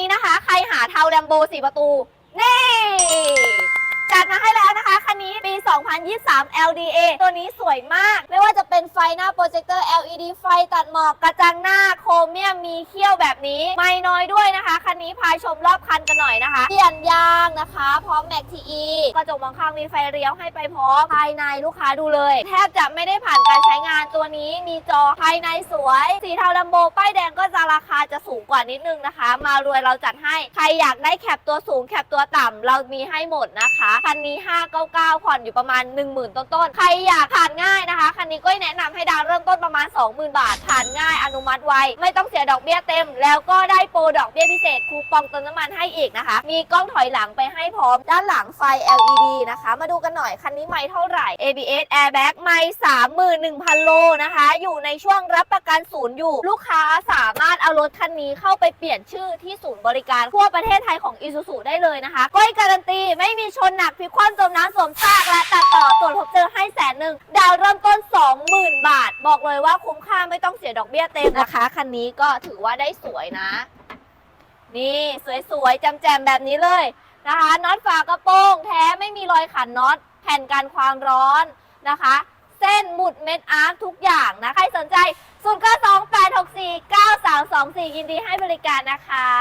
นี้นะคะ ใครหาเทาแลมโบสีประตู นี่ จัดมาให้แล้วนะคะ คันนี้ 2023 LDA ตัวนี้สวยมาก ไม่ว่าจะเป็นไฟหน้าโปรเจคเตอร์ LED ไฟตัดหมอกกระจังหน้าโครเมียมมีเขี้ยวแบบนี้ ไม่น้อยด้วยนะคะ คันนี้พาชมรอบคันกันหน่อยนะคะเปลี่ยนยางนะคะ พร้อมแม็กทีอีกระจกมองข้างมีไฟเลี้ยวให้ไปพร้อมภายในลูกค้าดูเลย แทบจะไม่ได้ผ่านการใช้งานตัวนี้มีจอภายในสวย สีเทาลัมโบป้ายแดงก็จะราคาจะสูงกว่านิดนึงนะคะ มารวยเราจัดให้ใครอยากได้แคปตัวสูงแคปตัวต่ำเรามีให้หมดนะคะคันนี้ 599ผ่อนอยู่ประมาณ 10,000 ต้นๆ ใครอยากผ่านง่ายนะคะ คันนี้ก็แนะนำให้ดาวเริ่มต้นประมาณ 20,000 บาท ผ่านง่ายอนุมัติไว ไม่ต้องเสียดอกเบี้ยเต็ม แล้วก็ได้โปรดอกเบี้ยพิเศษคูปองเติมน้ำมันให้อีกนะคะ มีกล้องถอยหลังไปให้พร้อม ด้านหลังไฟ LED นะคะ มาดูกันหน่อย คันนี้ไม่เท่าไหร่ ABS Airbag ไม่31,000 โลนะคะ อยู่ในช่วงรับประกันศูนย์อยู่ ลูกค้าสามารถเอารถคันนี้เข้าไปเปลี่ยนชื่อที่ศูนย์บริการทั่วประเทศไทยของ Isuzu ได้เลยนะคะก้อยการันตีไม่มีชนหนักพิคว่ำจมน้ำสวมซากและตั พบเจอให้แสนหนึ่งดาวเริ่มต้น 20,000 บาท บอกเลยว่าคุ้มค่าไม่ต้องเสียดอกเบี้ยเต็มนะคะ คันนี้ก็ถือว่าได้สวยนะ นี่สวยๆแจมๆแบบนี้เลยนะคะน็อตฝากระโปรงแท้ไม่มีรอยขันน็อตแผ่นกันความร้อนนะคะ เส้นหมุดเม็ดอาร์คทุกอย่างนะ ใครสนใจ 0 9 2 8 6 4 9 3 2 4 ยินดีให้บริการนะคะ